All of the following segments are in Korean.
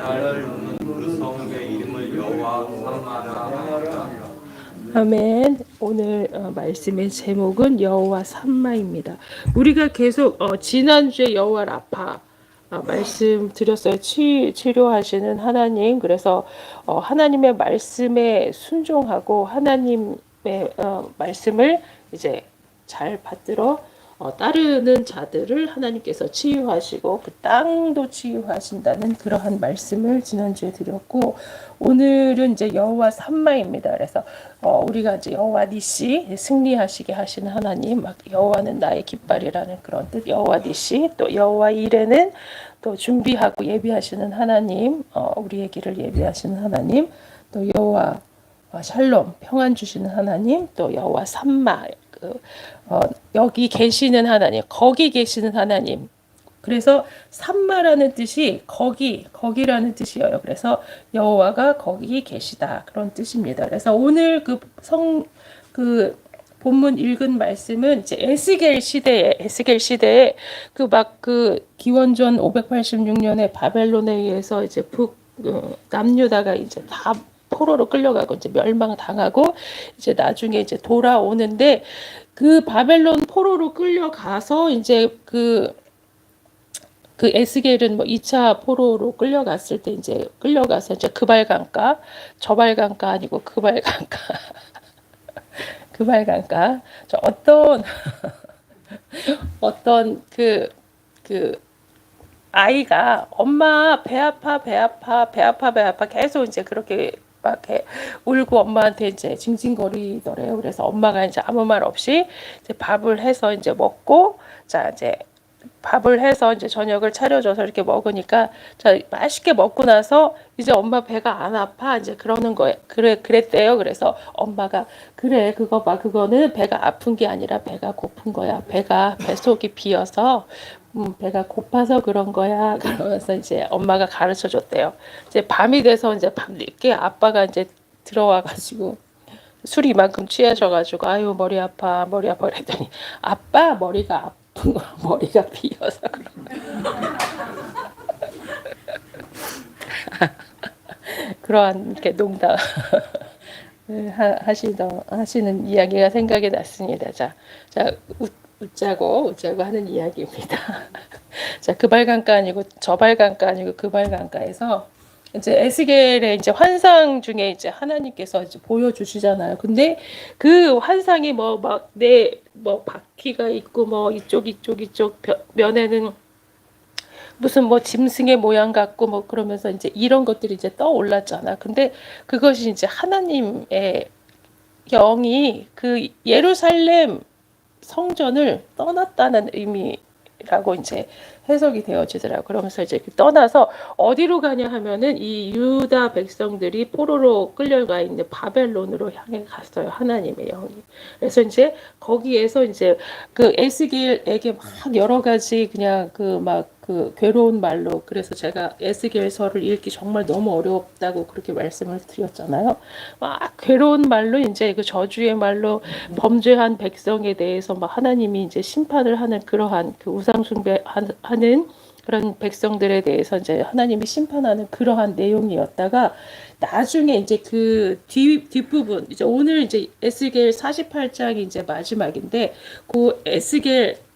나를 놓는 그 성읍의 이름을 여호와 삼마라 아멘. 오늘 어, 말씀의 제목은 여호와 삼마입니다. 우리가 계속 어, 지난주에 여호와 라파 어, 말씀 드렸어요. 치, 치료하시는 하나님. 그래서 어, 하나님의 말씀에 순종하고 하나님의 어, 말씀을 이제 잘 받들어 어, 따르는 자들을 하나님께서 치유하시고 그 땅도 치유하신다는 그러한 말씀을 지난주에 드렸고 오늘은 이제 여호와 삼마입니다. 그래서 어, 우리가 이제 여호와 니시 승리하시게 하시는 하나님, 막 여호와는 나의 깃발이라는 그런 뜻, 여호와 니시 또 여호와 이레는 또 준비하고 예비하시는 하나님, 어, 우리의 길을 예비하시는 하나님, 또 여호와 어, 샬롬 평안 주시는 하나님, 또 여호와 그, 어, 여기 계시는 하나님, 거기 계시는 하나님. 그래서 삼마라는 뜻이 거기, 거기라는 뜻이에요. 그래서 여호와가 거기 계시다 그런 뜻입니다. 그래서 오늘 그 성그 본문 읽은 말씀은 이제 에스겔 시대에 에스겔 시대에 그막그 기원전 586년에 바벨론에 의해서 이제 북 어, 남유다가 이제 다 포로로 끌려가고 이제 멸망당하고 이제 나중에 이제 돌아오는데 그 바벨론 포로로 끌려가서 이제 그그 에스겔은 뭐 2차 포로로 끌려갔을 때 이제 끌려가서 이제 그발강가 저발강가 아니고 그발강가 그발강가. 저 어떤 어떤 그그 아이가 엄마 배 아파 배 아파 배 아파 배 아파 계속 이제 그렇게 막 이렇게 울고 엄마한테 이제 징징거리더래요. 그래서 엄마가 이제 아무 말 없이 이제 밥을 해서 이제 먹고 자 이제 밥을 해서 이제 저녁을 차려줘서 이렇게 먹으니까 자 맛있게 먹고 나서 이제 엄마 배가 안 아파 이제 그러는 거예요. 그래 그랬대요. 그래서 엄마가 그래 그거 봐 그거는 배가 아픈 게 아니라 배가 고픈 거야. 배가 뱃속이 비어서 음, 배가 고파서 그런 거야. 그러면서 이제 엄마가 가르쳐 줬대요. 이제 밤이 돼서 이제 밤 늦게 아빠가 이제 들어와 가지고 술이 이만큼 취하셔가지고 아유 머리 아파 머리 아파 그랬더니 아빠 머리가 아픈 거 머리가 비어서 그런. 그러한 이렇게 농담 하- 하시던 하시는 이야기가 생각이 났습니다. 자, 자 웃, 웃자고 웃자고 하는 이야기입니다. 자, 그발강가 아니고 저발강가 아니고 그발강가에서 이제 에스겔의 이제 환상 중에 이제 하나님께서 이제 보여주시잖아요. 근데 그 환상이 뭐 막 내뭐 바퀴가 있고 뭐 이쪽 이쪽 이쪽 벼- 면에는 무슨 뭐 짐승의 모양 같고 뭐 그러면서 이제 이런 것들이 이제 떠올랐잖아. 근데 그것이 이제 하나님의 영이 그 예루살렘 성전을 떠났다는 의미라고 이제 해석이 되어지더라고. 그러면서 이제 떠나서 어디로 가냐 하면은 이 유다 백성들이 포로로 끌려가 있는 바벨론으로 향해 갔어요. 하나님의 영이. 그래서 이제 거기에서 이제 그 에스겔에게 막 여러 가지 그냥 그막 그 괴로운 말로 그래서 제가 에스겔서를 읽기 정말 너무 어렵다고 그렇게 말씀을 드렸잖아요. 막 괴로운 말로 이제 그 저주의 말로 범죄한 백성에 대해서 막 하나님이 이제 심판을 하는 그러한 그 우상 숭배하는 그런 백성들에 대해서 이제 하나님이 심판하는 그러한 내용이었다가 나중에 이제 그 뒤, 뒷부분 이제 오늘 이제 에스겔 48장이 이제 마지막인데 그 에스겔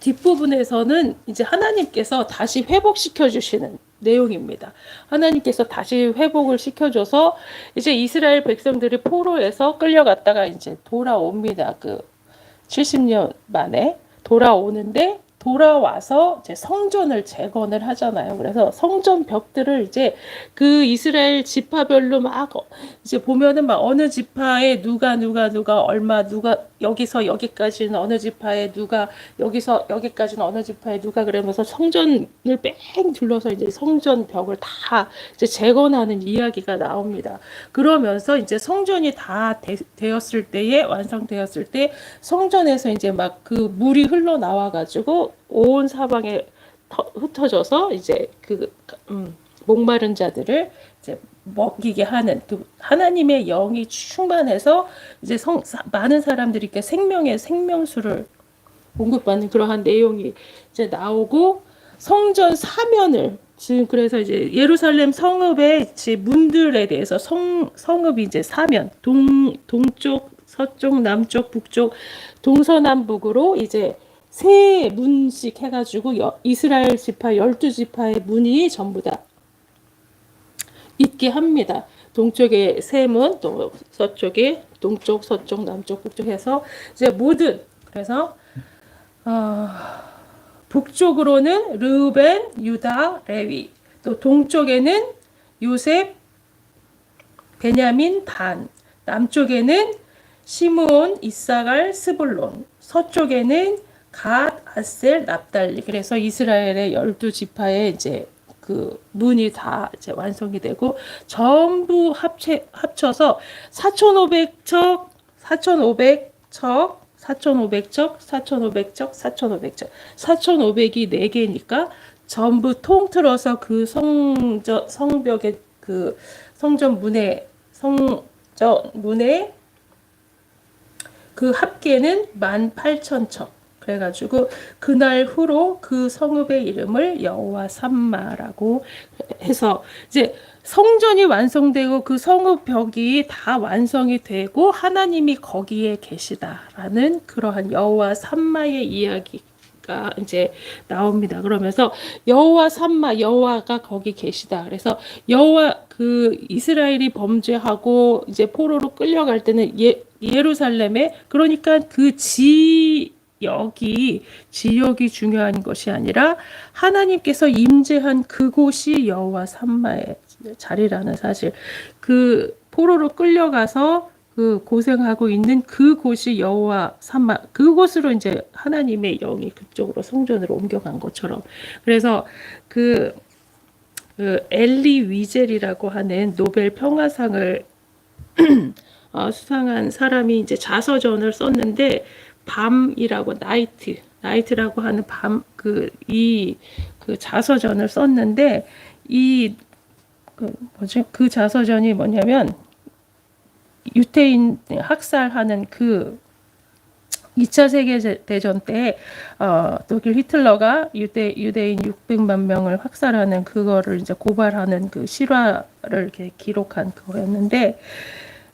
뒷부분에서는 이제 하나님께서 다시 회복시켜 주시는 내용입니다. 하나님께서 다시 회복을 시켜줘서 이제 이스라엘 백성들이 포로에서 끌려갔다가 이제 돌아옵니다. 그 70년 만에 돌아오는데 돌아와서 이제 성전을 재건을 하잖아요. 그래서 성전 벽들을 이제 그 이스라엘 지파별로 막 어- 이제 보면은 막 어느 지파에 누가 누가 누가 얼마 누가 여기서 여기까지는 어느 지파에 누가 여기서 여기까지는 어느 지파에 누가 그러면서 성전을 뺑 둘러서 이제 성전 벽을 다 이제 재건하는 이야기가 나옵니다. 그러면서 이제 성전이 다 되, 되었을 때에 완성되었을 때 성전에서 이제 막 그 물이 흘러 나와 가지고 온 사방에 터- 흩어져서 이제 그 음, 목마른 자들을 이제 먹이게 하는 그 하나님의 영이 충만해서 이제 성, 사- 많은 사람들이 이렇게 생명의 생명수를 공급받는 그러한 내용이 이제 나오고 성전 사면을 지금 그래서 이제 예루살렘 성읍의 이제 문들에 대해서 성 성읍이 이제 사면 동 동쪽 서쪽 남쪽 북쪽 동서남북으로 이제 세 문씩 해가지고 여- 이스라엘 지파 열두 지파의 문이 전부 다 있게 합니다. 동쪽에 세 문, 또 서쪽에 동쪽, 서쪽, 남쪽, 북쪽 해서 이제 모든 그래서 어, 북쪽으로는 르벤, 유다, 레위, 또 동쪽에는 요셉, 베냐민, 단, 남쪽에는 시므온, 이사갈, 스불론, 서쪽에는 갓, 아셀, 납달리. 그래서 이스라엘의 열두 지파의 이제 그 문이 다 이제 완성이 되고 전부 합체 합쳐서 4,500척, 4,500척, 4,500척, 4,500척, 4,500척, 4,500이 네 개니까 전부 통틀어서 그 성저 성벽의 그 성전 문에 성전 문에 그 합계는 18,000척. 그래가지고 그날 후로 그 성읍의 이름을 여호와 삼마라고 해서 이제 성전이 완성되고 그 성읍 벽이 다 완성이 되고 하나님이 거기에 계시다라는 그러한 여호와 삼마의 이야기 가 이제 나옵니다. 그러면서 여호와 삼마 여호와가 거기 계시다. 그래서 여호와 그 이스라엘이 범죄하고 이제 포로로 끌려갈 때는 예, 예루살렘에 그러니까 그 지 역이 지역이 중요한 것이 아니라 하나님께서 임재한 그곳이 여호와 삼마의 자리라는 사실. 그 포로로 끌려가서 그 고생하고 있는 그곳이 여호와 삼마 그곳으로 이제 하나님의 영이 그쪽으로 성전으로 옮겨간 것처럼. 그래서 그, 그 엘리 위젤이라고 하는 노벨 평화상을 어, 수상한 사람이 이제 자서전을 썼는데 밤이라고 나이트 나이트라고 하는 밤 그이그 자서전을 썼는데 이 그 뭐지? 그 자서전이 뭐냐면 유태인 학살하는 그 2차 세계대전 때 어, 독일 히틀러가 유대 유대인 600만 명을 확살하는 그거를 이제 고발하는 그 실화를 이렇게 기록한 그거였는데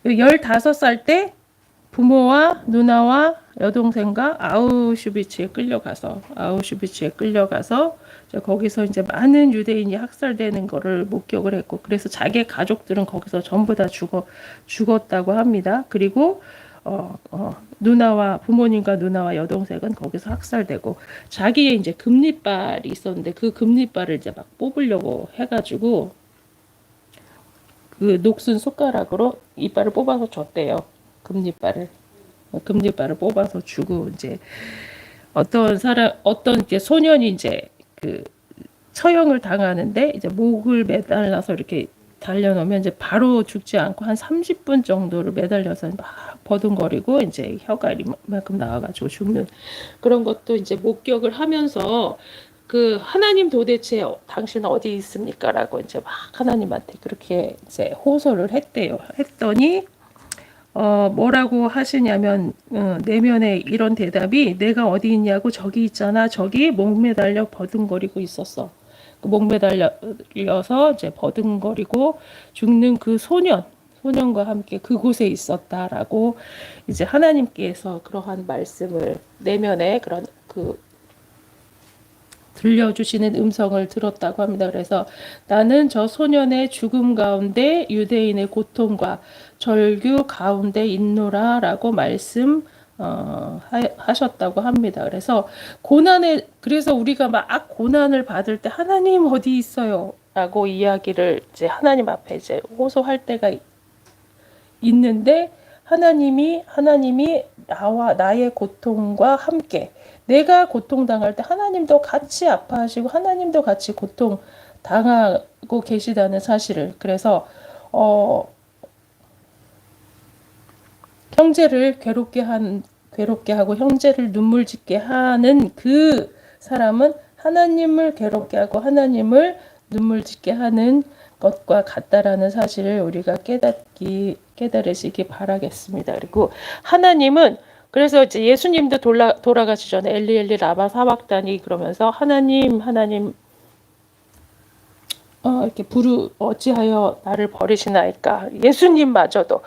15살 때 부모와 누나와 여동생과 아우슈비츠에 끌려가서 아우슈비츠에 끌려가서 거기서 이제 많은 유대인이 학살되는 거를 목격을 했고 그래서 자기 가족들은 거기서 전부 다 죽어 죽었다고 합니다. 그리고 어, 어, 누나와 부모님과 누나와 여동생은 거기서 학살되고 자기의 이제 금리빨이 있었는데 그 금리빨을 이제 막 뽑으려고 해가지고 그 녹슨 숟가락으로 이빨을 뽑아서 줬대요. 금리빨을 어, 금리빨을 뽑아서 주고 이제 어떤 사람 어떤 이제 소년이 이제 그 처형을 당하는데 이제 목을 매달라서 이렇게 달려놓으면 이제 바로 죽지 않고 한 30분 정도를 매달려서 막 버둥거리고 이제 혀가 이만큼 나와가지고 죽는 그런 것도 이제 목격을 하면서 그 하나님 도대체 당신 어디 있습니까라고 이제 막 하나님한테 그렇게 이제 호소를 했대요. 했더니 어 뭐라고 하시냐면 어, 내면에 이런 대답이 내가 어디 있냐고 저기 있잖아 저기 목 매달려 버둥거리고 있었어. 그 목 매달려서 이제 버둥거리고 죽는 그 소년 소년과 함께 그곳에 있었다라고 이제 하나님께서 그러한 말씀을 내면에 그런 그 들려주시는 음성을 들었다고 합니다. 그래서 나는 저 소년의 죽음 가운데 유대인의 고통과 절규 가운데 있노라 라고 말씀 어, 하, 셨다고 합니다. 그래서 고난에 그래서 우리가 막 고난을 받을 때 하나님 어디 있어요?라고 이야기를 이제 하나님 앞에 이제 호소할 때가 있는데 하나님이 하나님이 나와 나의 고통과 함께 내가 고통당할 때 하나님도 같이 아파하시고 하나님도 같이 고통 당하고 계시다는 사실을. 그래서 어 형제를 괴롭게 한 괴롭게 하고 형제를 눈물 짓게 하는 그 사람은 하나님을 괴롭게 하고 하나님을 눈물 짓게 하는 것과 같다라는 사실을 우리가 깨닫기 깨달으시기 바라겠습니다. 그리고 하나님은 그래서 이제 예수님도 돌아, 돌아가시 전에 엘리 엘리 라마 사박다니 그러면서 하나님 하나님 어, 이렇게 부르 어찌하여 나를 버리시나이까? 예수님마저도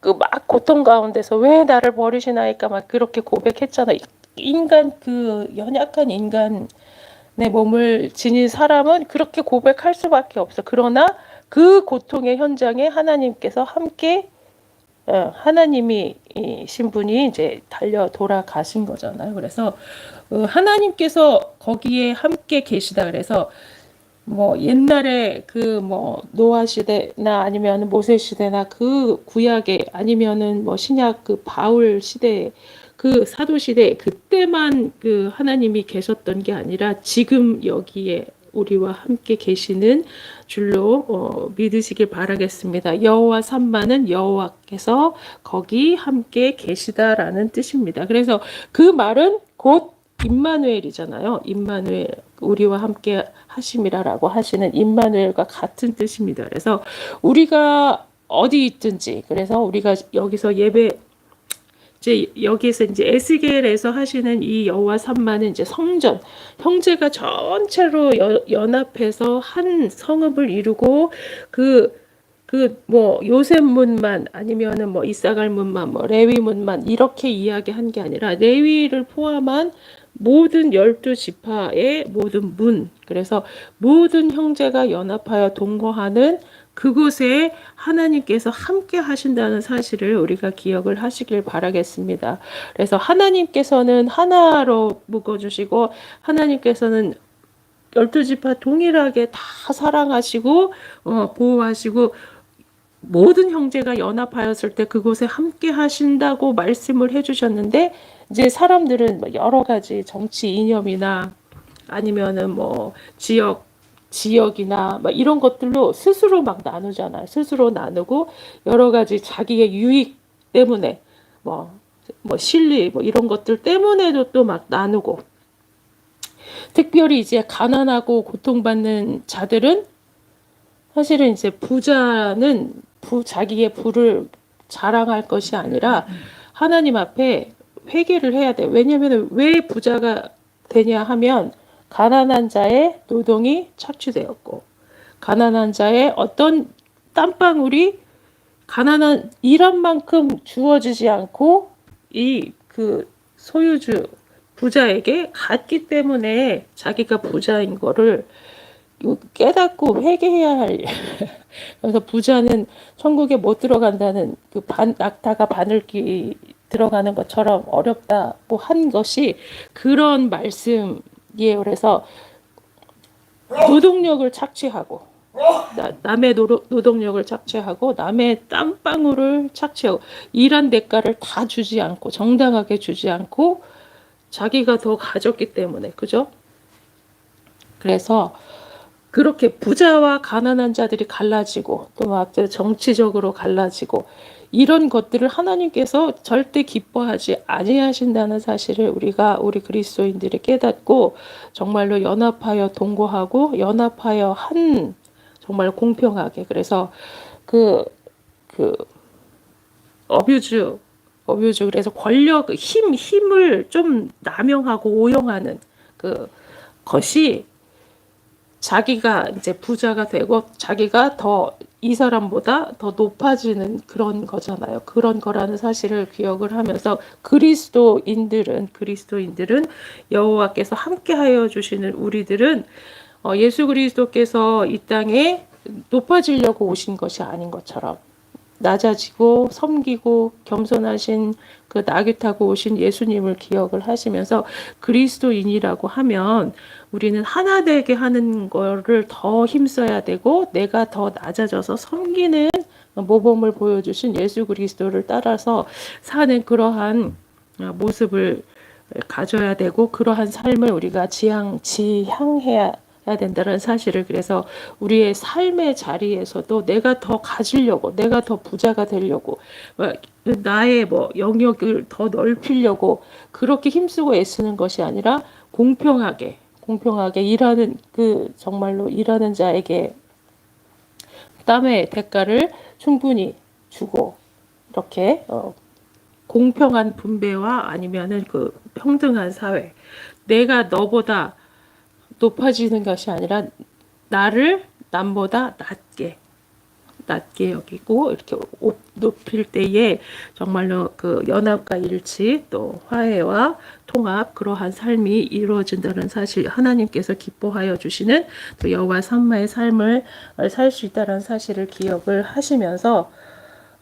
그 막 고통 가운데서 왜 나를 버리시나이까 막 그렇게 고백했잖아. 인간 그 연약한 인간의 몸을 지닌 사람은 그렇게 고백할 수밖에 없어. 그러나 그 고통의 현장에 하나님께서 함께 어, 하나님이 이 신분이 이제 달려 돌아가신 거잖아요. 그래서 어, 하나님께서 거기에 함께 계시다 그래서 뭐 옛날에 그 뭐 노아 시대나 아니면 모세 시대나 그 구약에 아니면은 뭐 신약 그 바울 시대 그 사도 시대 그때만 그 하나님이 계셨던 게 아니라 지금 여기에 우리와 함께 계시는 줄로 어, 믿으시길 바라겠습니다. 여호와 삼마는 여호와께서 거기 함께 계시다라는 뜻입니다. 그래서 그 말은 곧 임마누엘이잖아요. 임마누엘 우리와 함께 하심이라라고 하시는 임마누엘과 같은 뜻입니다. 그래서 우리가 어디 있든지 그래서 우리가 여기서 예배 이제 여기에서 이제 에스겔에서 하시는 이 여호와 삼마는 이제 성전 형제가 전체로 여- 연합해서 한 성읍을 이루고 그 그뭐 요셉 문만 아니면은 뭐 이사갈 문만 뭐 레위 문만 이렇게 이야기한 게 아니라 레위를 포함한 모든 열두 지파의 모든 문 그래서 모든 형제가 연합하여 동거하는 그곳에 하나님께서 함께 하신다는 사실을 우리가 기억을 하시길 바라겠습니다. 그래서 하나님께서는 하나로 묶어주시고 하나님께서는 열두 지파 동일하게 다 사랑하시고 어, 보호하시고 모든 형제가 연합하였을 때 그곳에 함께 하신다고 말씀을 해주셨는데 이제 사람들은 뭐 여러 가지 정치 이념이나 아니면은 뭐 지역 지역이나 막 이런 것들로 스스로 막 나누잖아요. 스스로 나누고 여러 가지 자기의 유익 때문에 뭐, 뭐 실리 뭐 이런 것들 때문에도 또 막 나누고 특별히 이제 가난하고 고통받는 자들은 사실은 이제 부자는 부, 자기의 부를 자랑할 것이 아니라 하나님 앞에 회개를 해야 돼. 왜냐하면 왜 부자가 되냐 하면 가난한 자의 노동이 착취되었고 가난한 자의 어떤 땀방울이 가난한 일한 만큼 주어지지 않고 이 그 소유주 부자에게 갔기 때문에 자기가 부자인 거를 깨닫고 회개해야 할 그래서 부자는 천국에 못 들어간다는 그 반, 낙타가 바늘기 들어가는 것처럼 어렵다고 한 것이 그런 말씀 이에요. 그래서 노동력을 착취하고 나- 남의 노로, 노동력을 착취하고 남의 땀방울을 착취하고 일한 대가를 다 주지 않고 정당하게 주지 않고 자기가 더 가졌기 때문에 그죠? 그래서 그렇게 부자와 가난한 자들이 갈라지고 또 막 정치적으로 갈라지고 이런 것들을 하나님께서 절대 기뻐하지 아니하신다는 사실을 우리가 우리 그리스도인들이 깨닫고 정말로 연합하여 동거하고 연합하여 한 정말 공평하게. 그래서 그그 어뷰즈 어뷰즈 그래서 권력 힘 힘을 좀 남용하고 오용하는 그 것이 자기가 이제 부자가 되고 자기가 더 이 사람보다 더 높아지는 그런 거잖아요. 그런 거라는 사실을 기억을 하면서 그리스도인들은 그리스도인들은 여호와께서 함께하여 주시는 우리들은 어, 예수 그리스도께서 이 땅에 높아지려고 오신 것이 아닌 것처럼 낮아지고 섬기고 겸손하신 그 나귀 타고 오신 예수님을 기억을 하시면서 그리스도인이라고 하면 우리는 하나 되게 하는 거를 더 힘써야 되고 내가 더 낮아져서 섬기는 모범을 보여주신 예수 그리스도를 따라서 사는 그러한 모습을 가져야 되고 그러한 삶을 우리가 지향 지향해야 해야 된다는 사실을 그래서 우리의 삶의 자리에서도 내가 더 가지려고 내가 더 부자가 되려고 뭐 나의 뭐 영역을 더 넓히려고 그렇게 힘쓰고 애쓰는 것이 아니라 공평하게 공평하게 일하는 그 정말로 일하는 자에게 땀의 대가를 충분히 주고 이렇게 어, 공평한 분배와 아니면은 그 평등한 사회 내가 너보다 높아지는 것이 아니라 나를 남보다 낮게 낮게 여기고 이렇게 오- 높일 때에 정말로 그 연합과 일치 또 화해와 통합 그러한 삶이 이루어진다는 사실 하나님께서 기뻐하여 주시는 또 여호와 삼마의 삶을 살 수 있다는 사실을 기억을 하시면서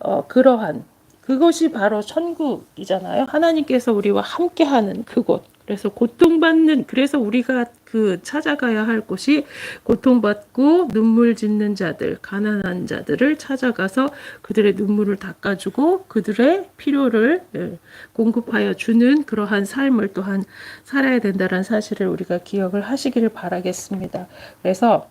어, 그러한 그것이 바로 천국이잖아요. 하나님께서 우리와 함께하는 그곳. 그래서 고통받는 그래서 우리가 그 찾아가야 할 곳이 고통받고 눈물 짓는 자들, 가난한 자들을 찾아가서 그들의 눈물을 닦아주고 그들의 필요를 예, 공급하여 주는 그러한 삶을 또한 살아야 된다는 사실을 우리가 기억을 하시기를 바라겠습니다. 그래서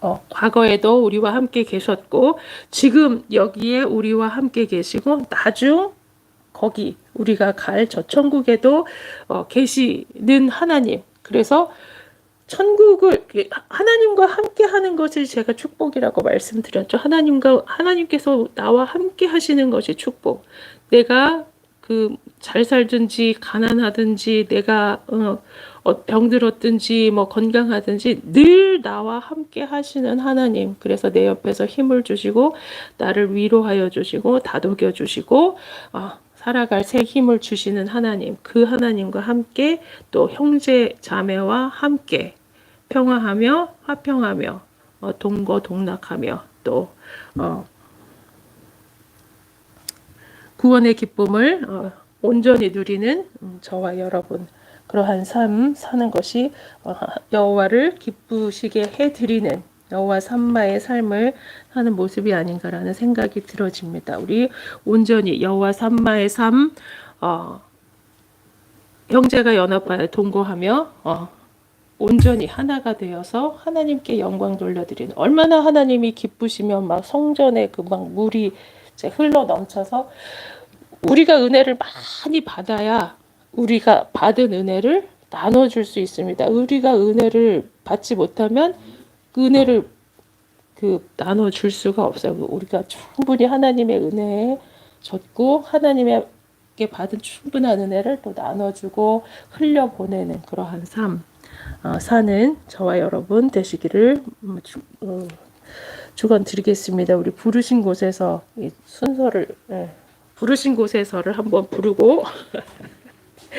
어, 과거에도 우리와 함께 계셨고 지금 여기에 우리와 함께 계시고 나중 거기 우리가 갈 저 천국에도 어, 계시는 하나님. 그래서 천국을 하나님과 함께 하는 것을 제가 축복이라고 말씀드렸죠. 하나님과 하나님께서 나와 함께 하시는 것이 축복. 내가 그 잘 살든지 가난하든지 내가 어, 어, 병들었든지 뭐 건강하든지 늘 나와 함께 하시는 하나님. 그래서 내 옆에서 힘을 주시고 나를 위로하여 주시고 다독여 주시고 아, 살아갈 새 힘을 주시는 하나님. 그 하나님과 함께 또 형제 자매와 함께 평화하며 화평하며 어, 동거 동락하며 또 어, 구원의 기쁨을 어, 온전히 누리는 음, 저와 여러분 그러한 삶 사는 것이 어, 여호와를 기쁘시게 해 드리는 여호와 삼마의 삶을 하는 모습이 아닌가라는 생각이 들어집니다. 우리 온전히 여호와 삼마의 삶 어, 형제가 연합하여 동거하며 어, 온전히 하나가 되어서 하나님께 영광 돌려드리는 얼마나 하나님이 기쁘시면 막 성전에 그 막 물이 흘러 넘쳐서 우리가 은혜를 많이 받아야 우리가 받은 은혜를 나눠줄 수 있습니다. 우리가 은혜를 받지 못하면 그 은혜를 그 나눠 줄 수가 없어요. 우리가 충분히 하나님의 은혜에 졌고 하나님에게 받은 충분한 은혜를 또 나눠주고 흘려보내는 그러한 삶 어, 사는 저와 여러분 되시기를 음, 주- 어, 축원드리겠습니다. 우리 부르신 곳에서 이 순서를 예, 부르신 곳에서를 한번 부르고